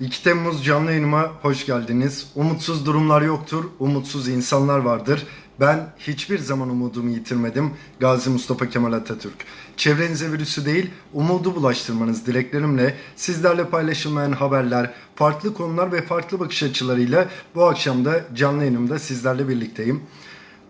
2 Temmuz canlı yayınıma hoş geldiniz. Umutsuz durumlar yoktur, umutsuz insanlar vardır. Ben hiçbir zaman umudumu yitirmedim. Gazi Mustafa Kemal Atatürk. Çevrenize virüsü değil, umudu bulaştırmanız dileklerimle sizlerle paylaşılmayan haberler, farklı konular ve farklı bakış açılarıyla bu akşam da canlı yayınımda sizlerle birlikteyim.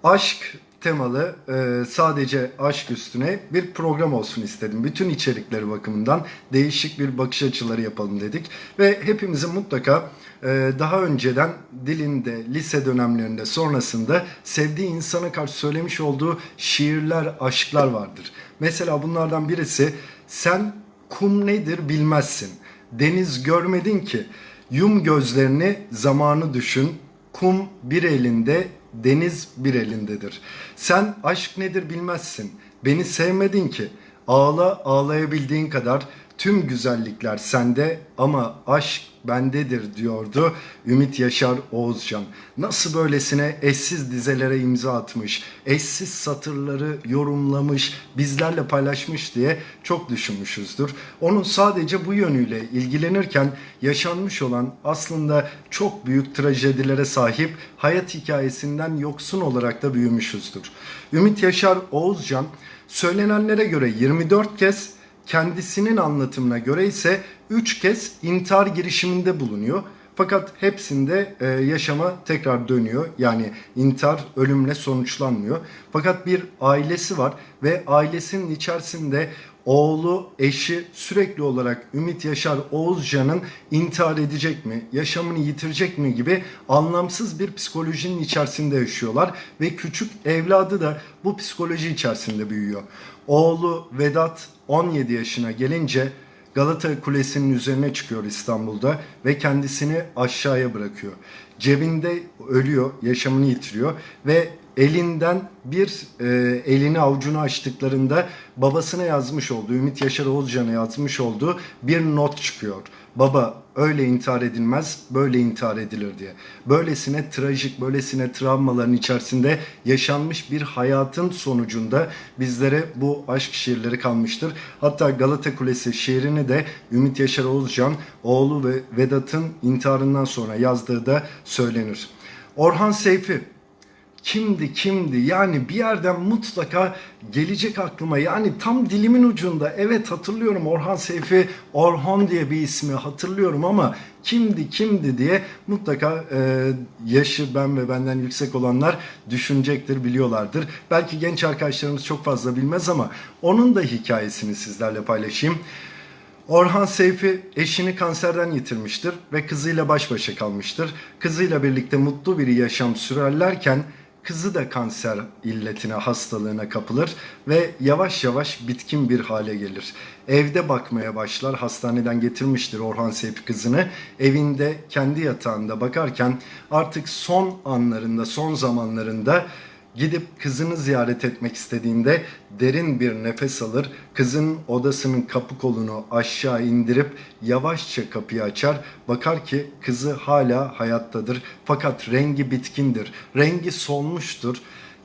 Aşk temalı e, sadece aşk üstüne bir program olsun istedim. Bütün içerikleri bakımından değişik bir bakış açıları yapalım dedik. Ve hepimizin mutlaka e, daha önceden dilinde, lise dönemlerinde, sonrasında sevdiği insana karşı söylemiş olduğu şiirler, aşklar vardır. Mesela bunlardan birisi sen kum nedir bilmezsin. Deniz görmedin ki. Yum gözlerini zamanı düşün. Kum bir elinde, deniz bir elindedir. Sen aşk nedir bilmezsin. Beni sevmedin ki. Ağla ağlayabildiğin kadar tüm güzellikler sende ama aşk bendedir diyordu Ümit Yaşar Oğuzcan. Nasıl böylesine eşsiz dizelere imza atmış, eşsiz satırları yorumlamış, bizlerle paylaşmış diye çok düşünmüşüzdür. Onun sadece bu yönüyle ilgilenirken yaşanmış olan aslında çok büyük trajedilere sahip hayat hikayesinden yoksun olarak da büyümüşüzdür. Ümit Yaşar Oğuzcan söylenenlere göre 24 kez kendisinin anlatımına göre ise 3 kez intihar girişiminde bulunuyor. Fakat hepsinde e, yaşama tekrar dönüyor. Yani intihar ölümle sonuçlanmıyor. Fakat bir ailesi var ve ailesinin içerisinde oğlu, eşi sürekli olarak Ümit Yaşar Oğuzcan'ın intihar edecek mi, yaşamını yitirecek mi gibi anlamsız bir psikolojinin içerisinde yaşıyorlar ve küçük evladı da bu psikoloji içerisinde büyüyor. Oğlu Vedat 17 yaşına gelince Galata Kulesi'nin üzerine çıkıyor İstanbul'da ve kendisini aşağıya bırakıyor. Cebinde ölüyor, yaşamını yitiriyor ve elinden bir e, elini avucunu açtıklarında babasına yazmış olduğu, Ümit Yaşar Oğuzcan'a yazmış olduğu bir not çıkıyor. Baba öyle intihar edilmez, böyle intihar edilir diye. Böylesine trajik, böylesine travmaların içerisinde yaşanmış bir hayatın sonucunda bizlere bu aşk şiirleri kalmıştır. Hatta Galata Kulesi şiirini de Ümit Yaşar Oğuzcan oğlu ve Vedat'ın intiharından sonra yazdığı da söylenir. Orhan Seyfi kimdi kimdi yani bir yerden mutlaka gelecek aklıma yani tam dilimin ucunda evet hatırlıyorum Orhan Seyfi Orhan diye bir ismi hatırlıyorum ama kimdi kimdi diye mutlaka e, yaşı ben ve benden yüksek olanlar düşünecektir biliyorlardır. Belki genç arkadaşlarımız çok fazla bilmez ama onun da hikayesini sizlerle paylaşayım. Orhan Seyfi eşini kanserden yitirmiştir ve kızıyla baş başa kalmıştır. Kızıyla birlikte mutlu bir yaşam sürerlerken kızı da kanser illetine, hastalığına kapılır ve yavaş yavaş bitkin bir hale gelir. Evde bakmaya başlar, hastaneden getirmiştir Orhan Seyfi kızını. Evinde kendi yatağında bakarken artık son anlarında, son zamanlarında Gidip kızını ziyaret etmek istediğinde derin bir nefes alır. Kızın odasının kapı kolunu aşağı indirip yavaşça kapıyı açar. Bakar ki kızı hala hayattadır. Fakat rengi bitkindir. Rengi solmuştur.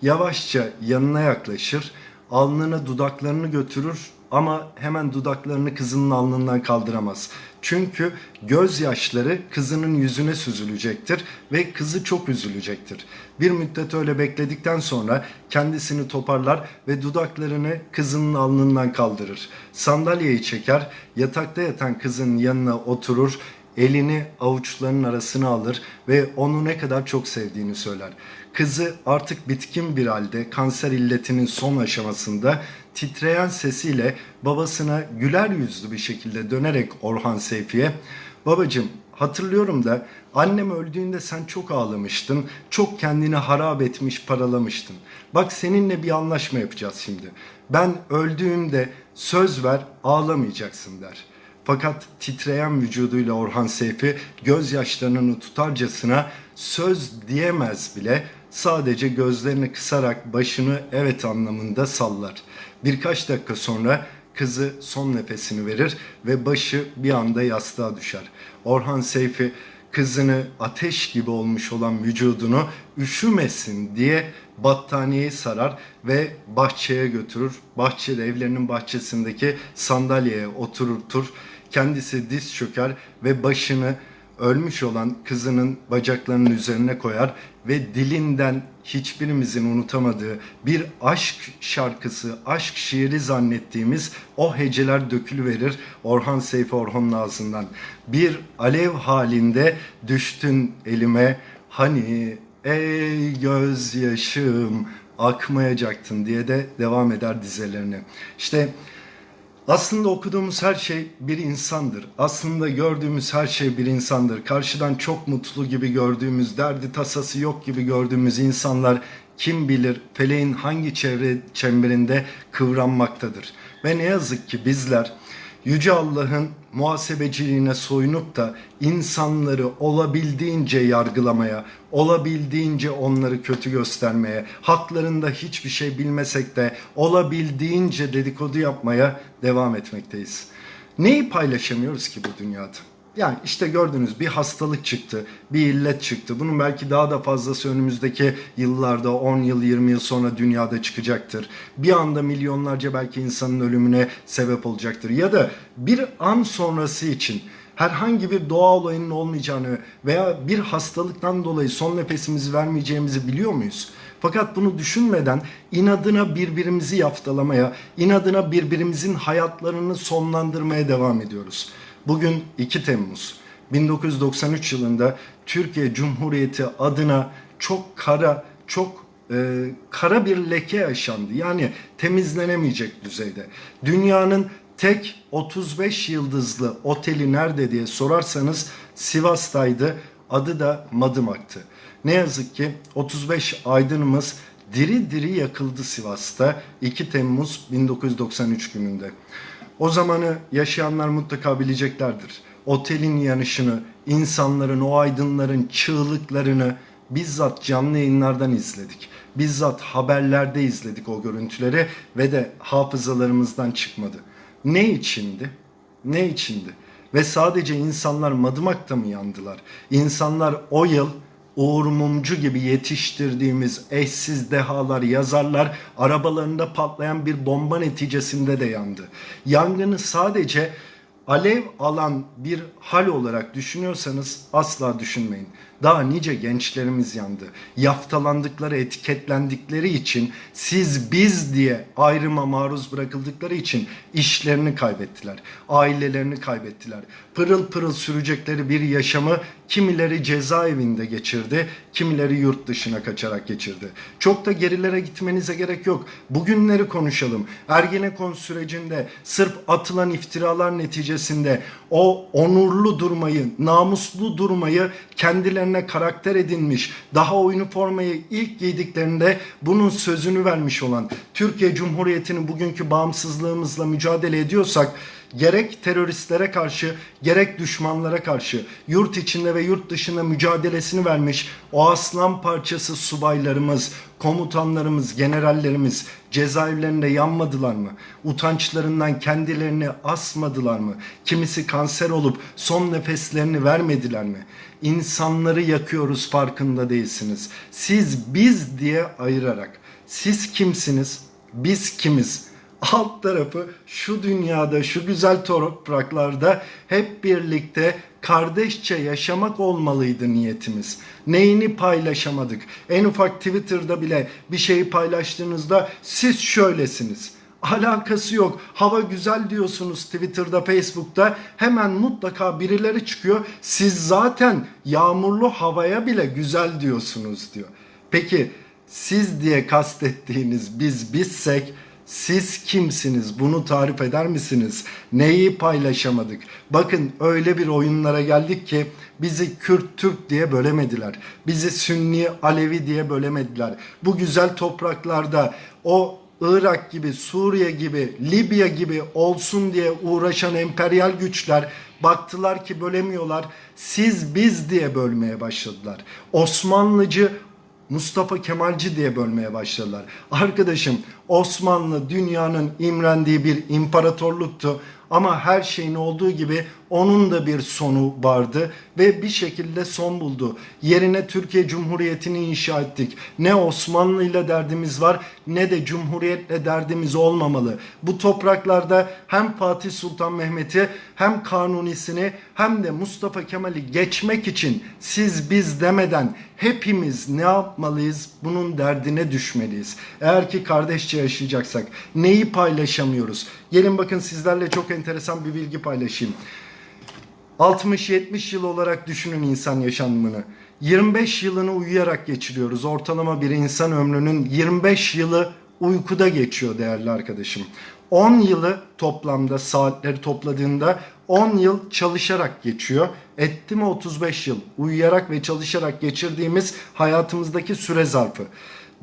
Yavaşça yanına yaklaşır. Alnına dudaklarını götürür ama hemen dudaklarını kızının alnından kaldıramaz. Çünkü gözyaşları kızının yüzüne süzülecektir ve kızı çok üzülecektir. Bir müddet öyle bekledikten sonra kendisini toparlar ve dudaklarını kızının alnından kaldırır. Sandalyeyi çeker, yatakta yatan kızın yanına oturur, elini avuçlarının arasına alır ve onu ne kadar çok sevdiğini söyler. Kızı artık bitkin bir halde kanser illetinin son aşamasında titreyen sesiyle babasına güler yüzlü bir şekilde dönerek Orhan Seyfi'ye babacım hatırlıyorum da annem öldüğünde sen çok ağlamıştın, çok kendini harap etmiş paralamıştın. Bak seninle bir anlaşma yapacağız şimdi. Ben öldüğümde söz ver ağlamayacaksın der.'' Fakat titreyen vücuduyla Orhan Seyfi gözyaşlarını tutarcasına söz diyemez bile sadece gözlerini kısarak başını evet anlamında sallar. Birkaç dakika sonra kızı son nefesini verir ve başı bir anda yastığa düşer. Orhan Seyfi kızını ateş gibi olmuş olan vücudunu üşümesin diye battaniyeyi sarar ve bahçeye götürür. Bahçede evlerinin bahçesindeki sandalyeye oturtur. Kendisi diz çöker ve başını ölmüş olan kızının bacaklarının üzerine koyar ve dilinden hiçbirimizin unutamadığı bir aşk şarkısı, aşk şiiri zannettiğimiz o heceler dökülüverir Orhan Seyfi Orhan'ın ağzından. Bir alev halinde düştün elime hani ey gözyaşım akmayacaktın diye de devam eder dizelerine. İşte aslında okuduğumuz her şey bir insandır. Aslında gördüğümüz her şey bir insandır. Karşıdan çok mutlu gibi gördüğümüz, derdi tasası yok gibi gördüğümüz insanlar kim bilir feleğin hangi çevre çemberinde kıvranmaktadır. Ve ne yazık ki bizler Yüce Allah'ın muhasebeciliğine soyunup da insanları olabildiğince yargılamaya, olabildiğince onları kötü göstermeye, haklarında hiçbir şey bilmesek de olabildiğince dedikodu yapmaya devam etmekteyiz. Neyi paylaşamıyoruz ki bu dünyada? Yani işte gördünüz bir hastalık çıktı, bir illet çıktı. Bunun belki daha da fazlası önümüzdeki yıllarda 10 yıl 20 yıl sonra dünyada çıkacaktır. Bir anda milyonlarca belki insanın ölümüne sebep olacaktır. Ya da bir an sonrası için herhangi bir doğa olayının olmayacağını veya bir hastalıktan dolayı son nefesimizi vermeyeceğimizi biliyor muyuz? Fakat bunu düşünmeden inadına birbirimizi yaftalamaya, inadına birbirimizin hayatlarını sonlandırmaya devam ediyoruz. Bugün 2 Temmuz 1993 yılında Türkiye Cumhuriyeti adına çok kara, çok e, kara bir leke yaşandı. Yani temizlenemeyecek düzeyde. Dünyanın tek 35 yıldızlı oteli nerede diye sorarsanız Sivas'taydı. Adı da Madımak'tı. Ne yazık ki 35 aydınımız diri diri yakıldı Sivas'ta 2 Temmuz 1993 gününde. O zamanı yaşayanlar mutlaka bileceklerdir. Otelin yanışını, insanların, o aydınların çığlıklarını bizzat canlı yayınlardan izledik. Bizzat haberlerde izledik o görüntüleri ve de hafızalarımızdan çıkmadı. Ne içindi? Ne içindi? Ve sadece insanlar Madımak'ta mı yandılar? İnsanlar o yıl Uğur Mumcu gibi yetiştirdiğimiz eşsiz dehalar, yazarlar arabalarında patlayan bir bomba neticesinde de yandı. Yangını sadece alev alan bir hal olarak düşünüyorsanız asla düşünmeyin. Daha nice gençlerimiz yandı. Yaftalandıkları, etiketlendikleri için siz biz diye ayrıma maruz bırakıldıkları için işlerini kaybettiler. Ailelerini kaybettiler. Pırıl pırıl sürecekleri bir yaşamı kimileri cezaevinde geçirdi, kimileri yurt dışına kaçarak geçirdi. Çok da gerilere gitmenize gerek yok. Bugünleri konuşalım. Ergenekon sürecinde sırf atılan iftiralar neticesinde o onurlu durmayı, namuslu durmayı kendilerine karakter edinmiş, daha o üniformayı ilk giydiklerinde bunun sözünü vermiş olan Türkiye Cumhuriyeti'nin bugünkü bağımsızlığımızla mücadele ediyorsak gerek teröristlere karşı gerek düşmanlara karşı yurt içinde ve yurt dışında mücadelesini vermiş o aslan parçası subaylarımız, komutanlarımız, generallerimiz cezaevlerinde yanmadılar mı? Utançlarından kendilerini asmadılar mı? Kimisi kanser olup son nefeslerini vermediler mi? İnsanları yakıyoruz farkında değilsiniz. Siz biz diye ayırarak siz kimsiniz? Biz kimiz? Alt tarafı şu dünyada, şu güzel topraklarda hep birlikte kardeşçe yaşamak olmalıydı niyetimiz. Neyini paylaşamadık? En ufak Twitter'da bile bir şeyi paylaştığınızda siz şöylesiniz. Alakası yok. Hava güzel diyorsunuz Twitter'da, Facebook'ta. Hemen mutlaka birileri çıkıyor. Siz zaten yağmurlu havaya bile güzel diyorsunuz diyor. Peki siz diye kastettiğiniz biz bizsek siz kimsiniz? Bunu tarif eder misiniz? Neyi paylaşamadık? Bakın öyle bir oyunlara geldik ki bizi Kürt Türk diye bölemediler. Bizi Sünni Alevi diye bölemediler. Bu güzel topraklarda o Irak gibi, Suriye gibi, Libya gibi olsun diye uğraşan emperyal güçler baktılar ki bölemiyorlar. Siz biz diye bölmeye başladılar. Osmanlıcı Mustafa Kemalci diye bölmeye başladılar. Arkadaşım Osmanlı dünyanın imrendiği bir imparatorluktu ama her şeyin olduğu gibi Onun da bir sonu vardı ve bir şekilde son buldu. Yerine Türkiye Cumhuriyeti'ni inşa ettik. Ne Osmanlı ile derdimiz var ne de Cumhuriyetle derdimiz olmamalı. Bu topraklarda hem Fatih Sultan Mehmet'i hem Kanuni'sini hem de Mustafa Kemal'i geçmek için siz biz demeden hepimiz ne yapmalıyız? Bunun derdine düşmeliyiz. Eğer ki kardeşçe yaşayacaksak neyi paylaşamıyoruz? Gelin bakın sizlerle çok enteresan bir bilgi paylaşayım. 60-70 yıl olarak düşünün insan yaşamını. 25 yılını uyuyarak geçiriyoruz. Ortalama bir insan ömrünün 25 yılı uykuda geçiyor değerli arkadaşım. 10 yılı toplamda saatleri topladığında 10 yıl çalışarak geçiyor. Etti mi 35 yıl uyuyarak ve çalışarak geçirdiğimiz hayatımızdaki süre zarfı.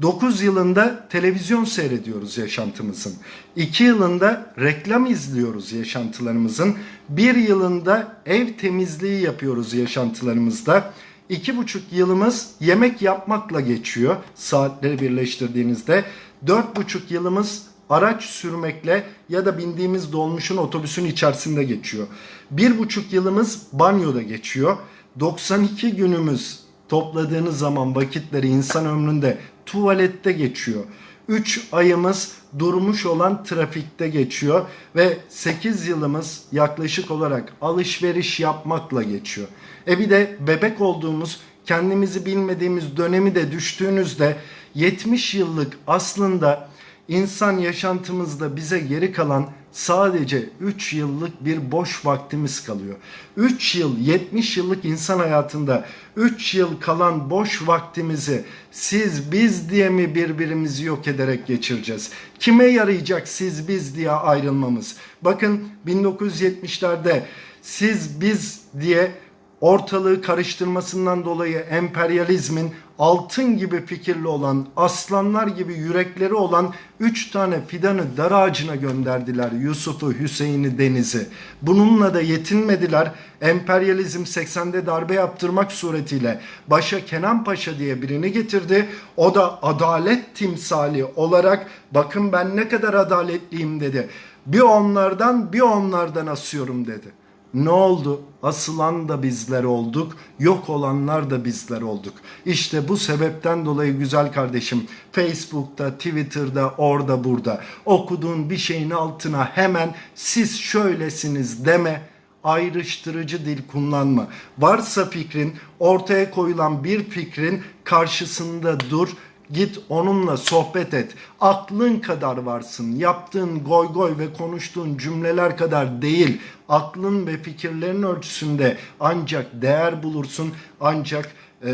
9 yılında televizyon seyrediyoruz yaşantımızın. 2 yılında reklam izliyoruz yaşantılarımızın. 1 yılında ev temizliği yapıyoruz yaşantılarımızda. İki buçuk yılımız yemek yapmakla geçiyor saatleri birleştirdiğinizde. Dört buçuk yılımız araç sürmekle ya da bindiğimiz dolmuşun otobüsün içerisinde geçiyor. Bir buçuk yılımız banyoda geçiyor. 92 günümüz topladığınız zaman vakitleri insan ömründe tuvalette geçiyor. 3 ayımız durmuş olan trafikte geçiyor ve 8 yılımız yaklaşık olarak alışveriş yapmakla geçiyor. E bir de bebek olduğumuz kendimizi bilmediğimiz dönemi de düştüğünüzde 70 yıllık aslında insan yaşantımızda bize geri kalan sadece 3 yıllık bir boş vaktimiz kalıyor. 3 yıl 70 yıllık insan hayatında 3 yıl kalan boş vaktimizi siz biz diye mi birbirimizi yok ederek geçireceğiz? Kime yarayacak siz biz diye ayrılmamız? Bakın 1970'lerde siz biz diye ortalığı karıştırmasından dolayı emperyalizmin altın gibi fikirli olan, aslanlar gibi yürekleri olan üç tane fidanı dar ağacına gönderdiler. Yusuf'u, Hüseyin'i, Deniz'i. Bununla da yetinmediler. Emperyalizm 80'de darbe yaptırmak suretiyle başa Kenan Paşa diye birini getirdi. O da adalet timsali olarak bakın ben ne kadar adaletliyim dedi. Bir onlardan bir onlardan asıyorum dedi. Ne oldu? Asılan da bizler olduk, yok olanlar da bizler olduk. İşte bu sebepten dolayı güzel kardeşim Facebook'ta, Twitter'da, orada burada okuduğun bir şeyin altına hemen siz şöylesiniz deme ayrıştırıcı dil kullanma. Varsa fikrin, ortaya koyulan bir fikrin karşısında dur Git onunla sohbet et. Aklın kadar varsın. Yaptığın goy goy ve konuştuğun cümleler kadar değil. Aklın ve fikirlerin ölçüsünde ancak değer bulursun. Ancak e,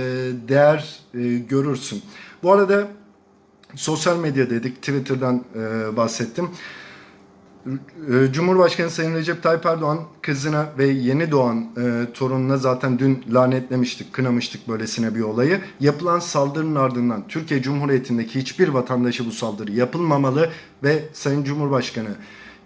değer e, görürsün. Bu arada sosyal medya dedik. Twitter'dan e, bahsettim. E, Cumhurbaşkanı Sayın Recep Tayyip Erdoğan kızına ve yeni doğan e, torununa zaten dün lanetlemiştik, kınamıştık böylesine bir olayı. Yapılan saldırının ardından Türkiye Cumhuriyeti'ndeki hiçbir vatandaşı bu saldırı yapılmamalı ve Sayın Cumhurbaşkanı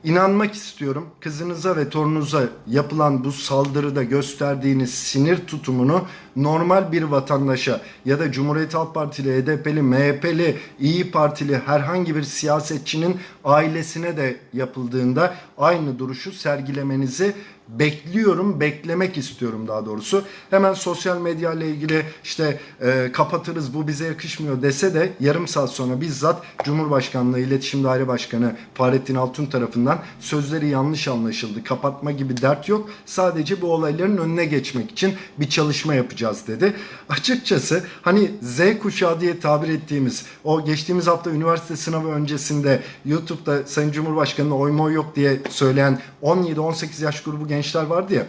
İnanmak istiyorum. Kızınıza ve torununuza yapılan bu saldırıda gösterdiğiniz sinir tutumunu normal bir vatandaşa ya da Cumhuriyet Halk Partili, HDP'li, MHP'li, İyi Partili herhangi bir siyasetçinin ailesine de yapıldığında aynı duruşu sergilemenizi bekliyorum, beklemek istiyorum daha doğrusu. Hemen sosyal medya ile ilgili işte e, kapatırız bu bize yakışmıyor dese de yarım saat sonra bizzat Cumhurbaşkanlığı İletişim Daire Başkanı Fahrettin Altun tarafından sözleri yanlış anlaşıldı. Kapatma gibi dert yok. Sadece bu olayların önüne geçmek için bir çalışma yapacağız dedi. Açıkçası hani Z kuşağı diye tabir ettiğimiz o geçtiğimiz hafta üniversite sınavı öncesinde YouTube'da Sayın Cumhurbaşkanı'na oy moy yok diye söyleyen 17-18 yaş grubu gençler vardı ya.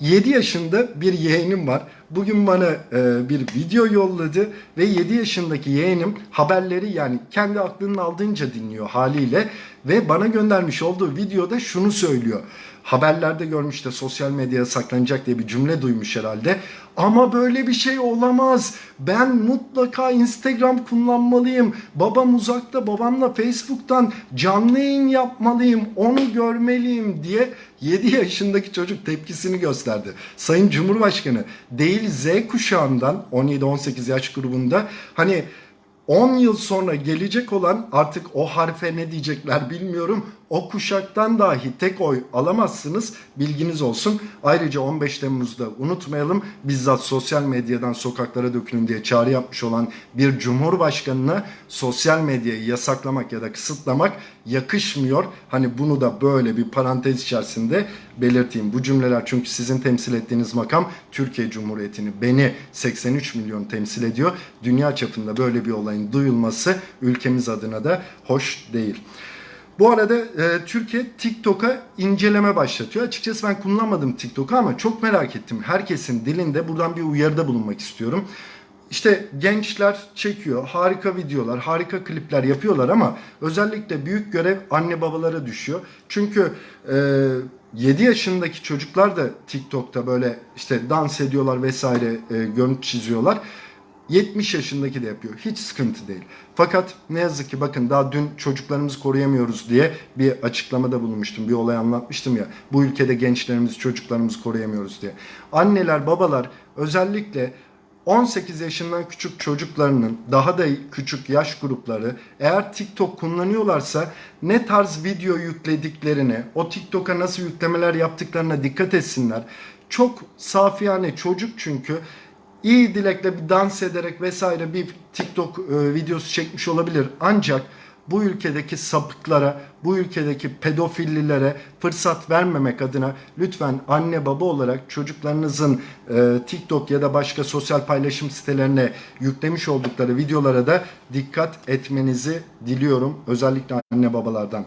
7 yaşında bir yeğenim var. Bugün bana e, bir video yolladı ve 7 yaşındaki yeğenim haberleri yani kendi aklının aldığınca dinliyor haliyle ve bana göndermiş olduğu videoda şunu söylüyor. Haberlerde görmüş de sosyal medyaya saklanacak diye bir cümle duymuş herhalde. Ama böyle bir şey olamaz. Ben mutlaka Instagram kullanmalıyım. Babam uzakta babamla Facebook'tan canlı yayın yapmalıyım. Onu görmeliyim diye 7 yaşındaki çocuk tepkisini gösterdi. Sayın Cumhurbaşkanı değil Z kuşağından 17-18 yaş grubunda hani 10 yıl sonra gelecek olan artık o harfe ne diyecekler bilmiyorum. O kuşaktan dahi tek oy alamazsınız. Bilginiz olsun. Ayrıca 15 Temmuz'da unutmayalım. Bizzat sosyal medyadan sokaklara dökülün diye çağrı yapmış olan bir cumhurbaşkanına sosyal medyayı yasaklamak ya da kısıtlamak yakışmıyor. Hani bunu da böyle bir parantez içerisinde belirteyim. Bu cümleler çünkü sizin temsil ettiğiniz makam Türkiye Cumhuriyeti'ni beni 83 milyon temsil ediyor. Dünya çapında böyle bir olayın duyulması ülkemiz adına da hoş değil. Bu arada e, Türkiye TikTok'a inceleme başlatıyor. Açıkçası ben kullanmadım TikTok'u ama çok merak ettim. Herkesin dilinde buradan bir uyarıda bulunmak istiyorum. İşte gençler çekiyor, harika videolar, harika klipler yapıyorlar ama özellikle büyük görev anne babalara düşüyor. Çünkü e, 7 yaşındaki çocuklar da TikTok'ta böyle işte dans ediyorlar vesaire e, görüntü çiziyorlar. 70 yaşındaki de yapıyor. Hiç sıkıntı değil. Fakat ne yazık ki bakın daha dün çocuklarımızı koruyamıyoruz diye bir açıklamada bulunmuştum. Bir olay anlatmıştım ya. Bu ülkede gençlerimizi, çocuklarımızı koruyamıyoruz diye. Anneler, babalar özellikle 18 yaşından küçük çocuklarının daha da küçük yaş grupları eğer TikTok kullanıyorlarsa ne tarz video yüklediklerine, o TikTok'a nasıl yüklemeler yaptıklarına dikkat etsinler. Çok safiyane çocuk çünkü iyi dilekle bir dans ederek vesaire bir TikTok e, videosu çekmiş olabilir. Ancak bu ülkedeki sapıklara, bu ülkedeki pedofillilere fırsat vermemek adına lütfen anne baba olarak çocuklarınızın e, TikTok ya da başka sosyal paylaşım sitelerine yüklemiş oldukları videolara da dikkat etmenizi diliyorum. Özellikle anne babalardan.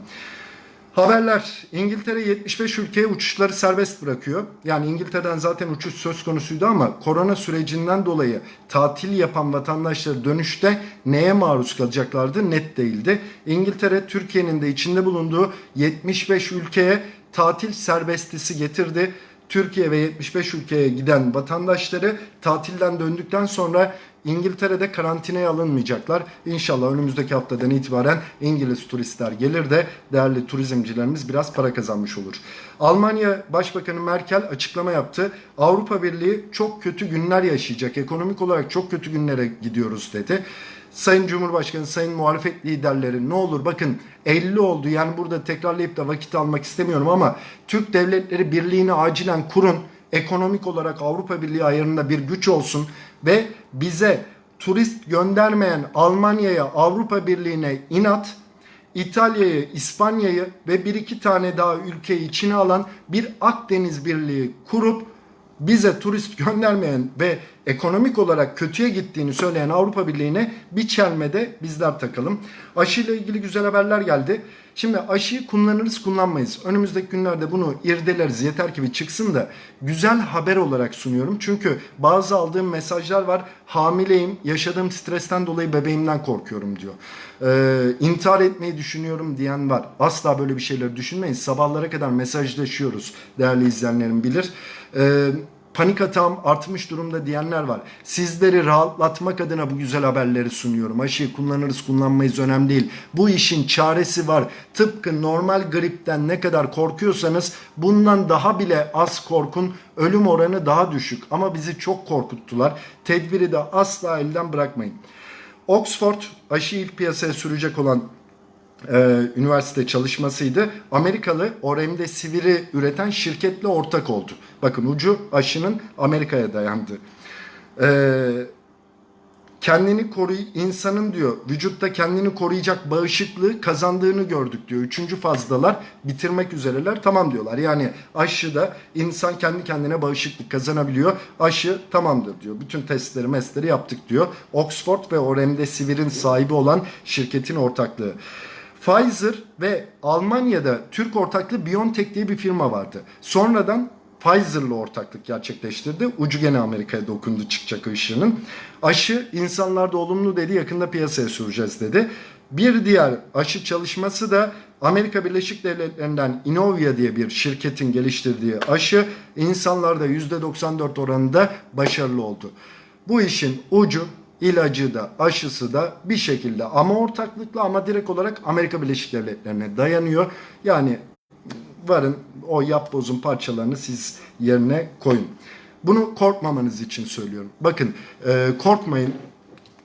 Haberler. İngiltere 75 ülkeye uçuşları serbest bırakıyor. Yani İngiltere'den zaten uçuş söz konusuydu ama korona sürecinden dolayı tatil yapan vatandaşlar dönüşte neye maruz kalacaklardı net değildi. İngiltere Türkiye'nin de içinde bulunduğu 75 ülkeye tatil serbestisi getirdi. Türkiye ve 75 ülkeye giden vatandaşları tatilden döndükten sonra İngiltere'de karantinaya alınmayacaklar. İnşallah önümüzdeki haftadan itibaren İngiliz turistler gelir de değerli turizmcilerimiz biraz para kazanmış olur. Almanya Başbakanı Merkel açıklama yaptı. Avrupa Birliği çok kötü günler yaşayacak. Ekonomik olarak çok kötü günlere gidiyoruz dedi. Sayın Cumhurbaşkanı, Sayın muhalefet liderleri ne olur bakın 50 oldu. Yani burada tekrarlayıp da vakit almak istemiyorum ama Türk Devletleri Birliği'ni acilen kurun. Ekonomik olarak Avrupa Birliği ayarında bir güç olsun ve bize turist göndermeyen Almanya'ya, Avrupa Birliği'ne inat, İtalya'yı, İspanya'yı ve bir iki tane daha ülkeyi içine alan bir Akdeniz Birliği kurup bize turist göndermeyen ve ekonomik olarak kötüye gittiğini söyleyen Avrupa Birliği'ne bir çelmede bizler takalım. Aşı ile ilgili güzel haberler geldi. Şimdi aşıyı kullanırız kullanmayız. Önümüzdeki günlerde bunu irdeleriz. Yeter ki bir çıksın da güzel haber olarak sunuyorum. Çünkü bazı aldığım mesajlar var. Hamileyim, yaşadığım stresten dolayı bebeğimden korkuyorum diyor. Ee, intihar etmeyi düşünüyorum diyen var. Asla böyle bir şeyleri düşünmeyin. Sabahlara kadar mesajlaşıyoruz. Değerli izleyenlerim bilir. Ee, panik atağım artmış durumda diyenler var. Sizleri rahatlatmak adına bu güzel haberleri sunuyorum. Aşıyı kullanırız kullanmayız önemli değil. Bu işin çaresi var. Tıpkı normal gripten ne kadar korkuyorsanız bundan daha bile az korkun. Ölüm oranı daha düşük ama bizi çok korkuttular. Tedbiri de asla elden bırakmayın. Oxford aşı ilk piyasaya sürecek olan e, üniversite çalışmasıydı. Amerikalı o remdesiviri üreten şirketle ortak oldu. Bakın ucu aşının Amerika'ya dayandı. E, kendini koruy insanın diyor vücutta kendini koruyacak bağışıklığı kazandığını gördük diyor. Üçüncü fazdalar bitirmek üzereler tamam diyorlar. Yani aşıda insan kendi kendine bağışıklık kazanabiliyor. Aşı tamamdır diyor. Bütün testleri mesleri yaptık diyor. Oxford ve o remdesivirin sahibi olan şirketin ortaklığı. Pfizer ve Almanya'da Türk ortaklığı BioNTech diye bir firma vardı. Sonradan Pfizer'la ortaklık gerçekleştirdi. Ucu gene Amerika'ya dokundu çıkacak ışığının. Aşı insanlarda olumlu dedi yakında piyasaya süreceğiz dedi. Bir diğer aşı çalışması da Amerika Birleşik Devletleri'nden Inovia diye bir şirketin geliştirdiği aşı insanlarda %94 oranında başarılı oldu. Bu işin ucu ilacı da aşısı da bir şekilde ama ortaklıkla ama direkt olarak Amerika Birleşik Devletleri'ne dayanıyor. Yani varın o yapbozun parçalarını siz yerine koyun. Bunu korkmamanız için söylüyorum. Bakın e, korkmayın.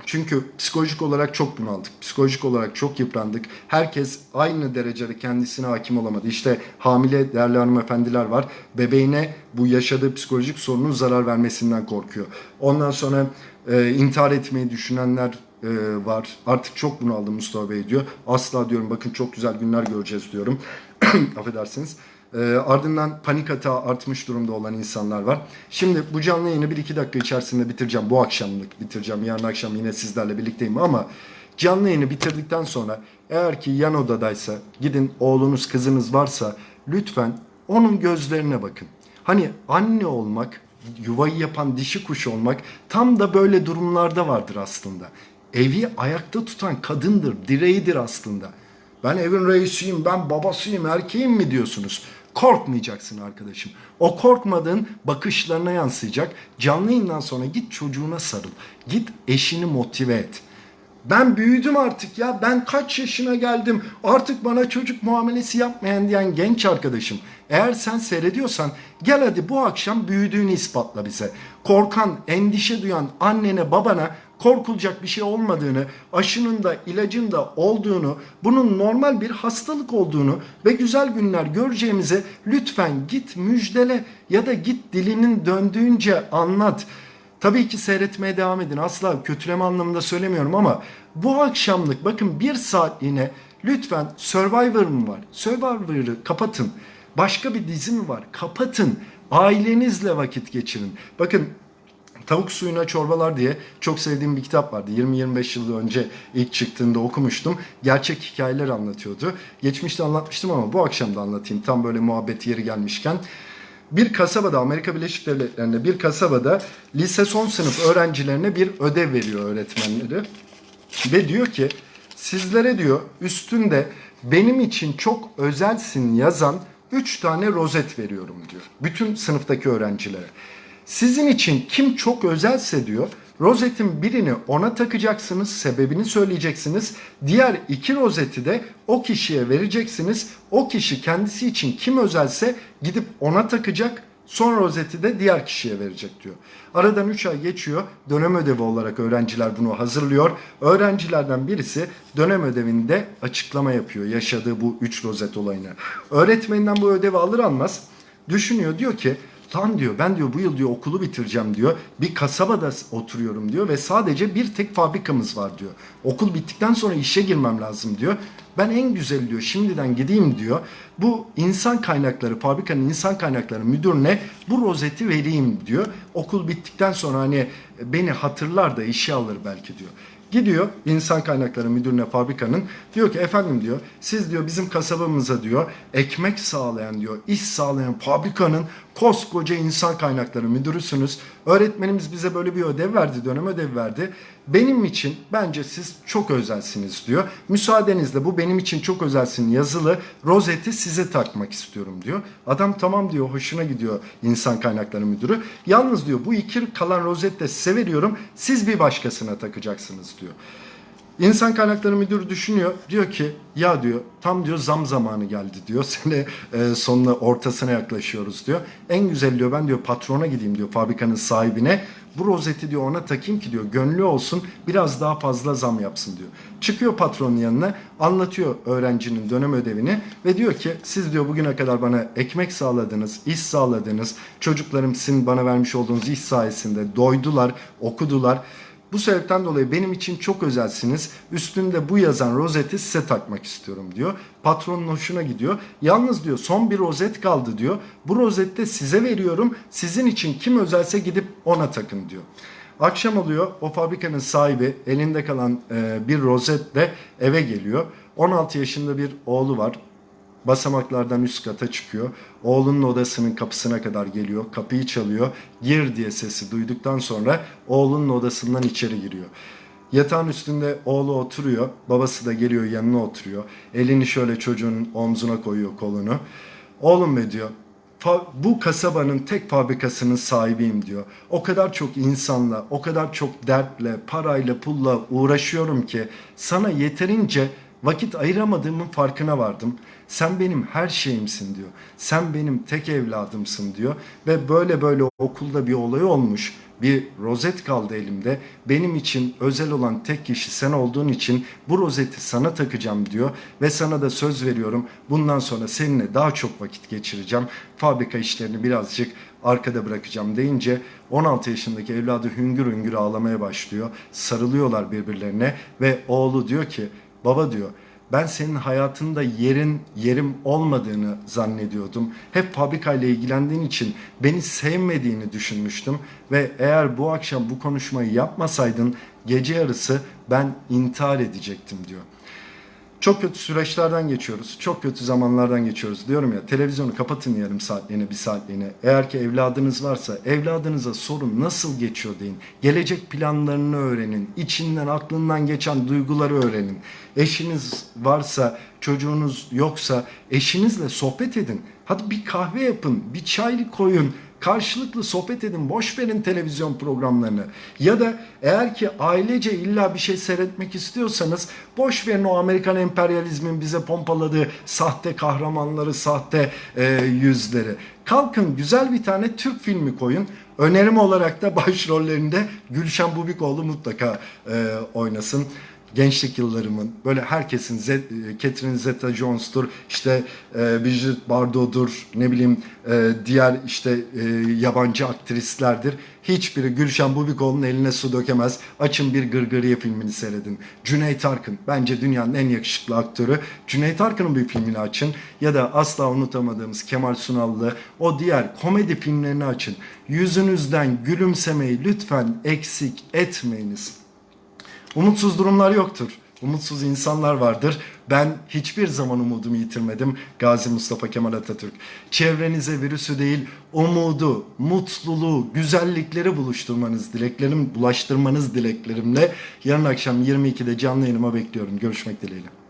Çünkü psikolojik olarak çok bunaldık. Psikolojik olarak çok yıprandık. Herkes aynı derecede kendisine hakim olamadı. İşte hamile değerli hanımefendiler var. Bebeğine bu yaşadığı psikolojik sorunun zarar vermesinden korkuyor. Ondan sonra e, intihar etmeyi düşünenler e, var. Artık çok bunaldım Mustafa Bey diyor. Asla diyorum bakın çok güzel günler göreceğiz diyorum. Affedersiniz. E, ardından panik atağı artmış durumda olan insanlar var. Şimdi bu canlı yayını 1-2 dakika içerisinde bitireceğim. Bu akşamlık bitireceğim. Yarın akşam yine sizlerle birlikteyim ama canlı yayını bitirdikten sonra eğer ki yan odadaysa gidin oğlunuz kızınız varsa lütfen onun gözlerine bakın. Hani anne olmak, yuvayı yapan dişi kuş olmak tam da böyle durumlarda vardır aslında. Evi ayakta tutan kadındır, direğidir aslında. Ben evin reisiyim, ben babasıyım, erkeğim mi diyorsunuz? Korkmayacaksın arkadaşım. O korkmadığın bakışlarına yansıyacak. Canlı yayından sonra git çocuğuna sarıl. Git eşini motive et. Ben büyüdüm artık ya. Ben kaç yaşına geldim. Artık bana çocuk muamelesi yapmayan diyen genç arkadaşım. Eğer sen seyrediyorsan gel hadi bu akşam büyüdüğünü ispatla bize. Korkan, endişe duyan annene, babana korkulacak bir şey olmadığını, aşının da ilacın da olduğunu, bunun normal bir hastalık olduğunu ve güzel günler göreceğimize lütfen git müjdele ya da git dilinin döndüğünce anlat. Tabii ki seyretmeye devam edin. Asla kötüleme anlamında söylemiyorum ama bu akşamlık bakın bir saatliğine lütfen Survivor mı var? Survivor'ı kapatın. Başka bir dizi mi var? Kapatın. Ailenizle vakit geçirin. Bakın Tavuk suyuna çorbalar diye çok sevdiğim bir kitap vardı. 20-25 yıl önce ilk çıktığında okumuştum. Gerçek hikayeler anlatıyordu. Geçmişte anlatmıştım ama bu akşam da anlatayım. Tam böyle muhabbet yeri gelmişken. Bir kasabada Amerika Birleşik Devletleri'nde bir kasabada lise son sınıf öğrencilerine bir ödev veriyor öğretmenleri. Ve diyor ki sizlere diyor üstünde benim için çok özelsin yazan 3 tane rozet veriyorum diyor. Bütün sınıftaki öğrencilere. Sizin için kim çok özelse diyor rozetin birini ona takacaksınız, sebebini söyleyeceksiniz. Diğer iki rozeti de o kişiye vereceksiniz. O kişi kendisi için kim özelse gidip ona takacak. Son rozeti de diğer kişiye verecek diyor. Aradan 3 ay geçiyor. Dönem ödevi olarak öğrenciler bunu hazırlıyor. Öğrencilerden birisi dönem ödevinde açıklama yapıyor yaşadığı bu 3 rozet olayını. Öğretmeninden bu ödevi alır almaz düşünüyor diyor ki Lan diyor ben diyor bu yıl diyor okulu bitireceğim diyor. Bir kasabada oturuyorum diyor ve sadece bir tek fabrikamız var diyor. Okul bittikten sonra işe girmem lazım diyor. Ben en güzel diyor şimdiden gideyim diyor. Bu insan kaynakları fabrikanın insan kaynakları müdürüne bu rozeti vereyim diyor. Okul bittikten sonra hani beni hatırlar da işe alır belki diyor. Gidiyor insan kaynakları müdürüne fabrikanın diyor ki efendim diyor siz diyor bizim kasabamıza diyor ekmek sağlayan diyor iş sağlayan fabrikanın koskoca insan kaynakları müdürüsünüz. Öğretmenimiz bize böyle bir ödev verdi dönem ödev verdi. Benim için bence siz çok özelsiniz diyor. Müsaadenizle bu benim için çok özelsin yazılı rozeti size takmak istiyorum diyor. Adam tamam diyor hoşuna gidiyor insan kaynakları müdürü. Yalnız diyor bu iki kalan rozet de size veriyorum siz bir başkasına takacaksınız diyor. İnsan kaynakları müdürü düşünüyor. Diyor ki ya diyor tam diyor zam zamanı geldi diyor. Sene e, sonuna ortasına yaklaşıyoruz diyor. En güzel diyor ben diyor patrona gideyim diyor fabrikanın sahibine. Bu rozeti diyor ona takayım ki diyor gönlü olsun biraz daha fazla zam yapsın diyor. Çıkıyor patronun yanına anlatıyor öğrencinin dönem ödevini ve diyor ki siz diyor bugüne kadar bana ekmek sağladınız, iş sağladınız. Çocuklarım sizin bana vermiş olduğunuz iş sayesinde doydular, okudular. Bu sebepten dolayı benim için çok özelsiniz. Üstünde bu yazan rozeti size takmak istiyorum diyor. Patronun hoşuna gidiyor. Yalnız diyor son bir rozet kaldı diyor. Bu rozette size veriyorum. Sizin için kim özelse gidip ona takın diyor. Akşam oluyor. O fabrikanın sahibi elinde kalan e, bir rozetle eve geliyor. 16 yaşında bir oğlu var. Basamaklardan üst kata çıkıyor. Oğlunun odasının kapısına kadar geliyor. Kapıyı çalıyor. Gir diye sesi duyduktan sonra oğlunun odasından içeri giriyor. Yatağın üstünde oğlu oturuyor. Babası da geliyor yanına oturuyor. Elini şöyle çocuğun omzuna koyuyor kolunu. Oğlum be diyor. "fa- Bu kasabanın tek fabrikasının sahibiyim diyor. O kadar çok insanla, o kadar çok dertle, parayla, pulla uğraşıyorum ki sana yeterince vakit ayıramadığımın farkına vardım. Sen benim her şeyimsin diyor. Sen benim tek evladımsın diyor. Ve böyle böyle okulda bir olay olmuş. Bir rozet kaldı elimde. Benim için özel olan tek kişi sen olduğun için bu rozeti sana takacağım diyor. Ve sana da söz veriyorum. Bundan sonra seninle daha çok vakit geçireceğim. Fabrika işlerini birazcık arkada bırakacağım deyince 16 yaşındaki evladı hüngür hüngür ağlamaya başlıyor. Sarılıyorlar birbirlerine ve oğlu diyor ki baba diyor ben senin hayatında yerin yerim olmadığını zannediyordum. Hep fabrikayla ilgilendiğin için beni sevmediğini düşünmüştüm ve eğer bu akşam bu konuşmayı yapmasaydın gece yarısı ben intihar edecektim diyor. Çok kötü süreçlerden geçiyoruz. Çok kötü zamanlardan geçiyoruz. Diyorum ya televizyonu kapatın yarım saatliğine, bir saatliğine. Eğer ki evladınız varsa evladınıza sorun nasıl geçiyor deyin. Gelecek planlarını öğrenin. İçinden aklından geçen duyguları öğrenin. Eşiniz varsa, çocuğunuz yoksa eşinizle sohbet edin. Hadi bir kahve yapın, bir çay koyun. Karşılıklı sohbet edin, boş verin televizyon programlarını. Ya da eğer ki ailece illa bir şey seyretmek istiyorsanız boş verin o Amerikan emperyalizmin bize pompaladığı sahte kahramanları, sahte e, yüzleri. Kalkın güzel bir tane Türk filmi koyun. Önerim olarak da başrollerinde Gülşen Bubikoğlu mutlaka e, oynasın gençlik yıllarımın böyle herkesin Z- e, Catherine Zeta-Jones'tur işte e, Brigitte Bardot'dur ne bileyim e, diğer işte e, yabancı aktrislerdir. Hiçbiri Gülşen Bubikoğlu'nun eline su dökemez. Açın bir Gırgırıye filmini seyredin. Cüneyt Arkın bence dünyanın en yakışıklı aktörü. Cüneyt Arkın'ın bir filmini açın ya da asla unutamadığımız Kemal Sunallı o diğer komedi filmlerini açın. Yüzünüzden gülümsemeyi lütfen eksik etmeyiniz. Umutsuz durumlar yoktur. Umutsuz insanlar vardır. Ben hiçbir zaman umudumu yitirmedim. Gazi Mustafa Kemal Atatürk. Çevrenize virüsü değil, umudu, mutluluğu, güzellikleri buluşturmanız dileklerim, bulaştırmanız dileklerimle yarın akşam 22'de canlı yayınıma bekliyorum. Görüşmek dileğiyle.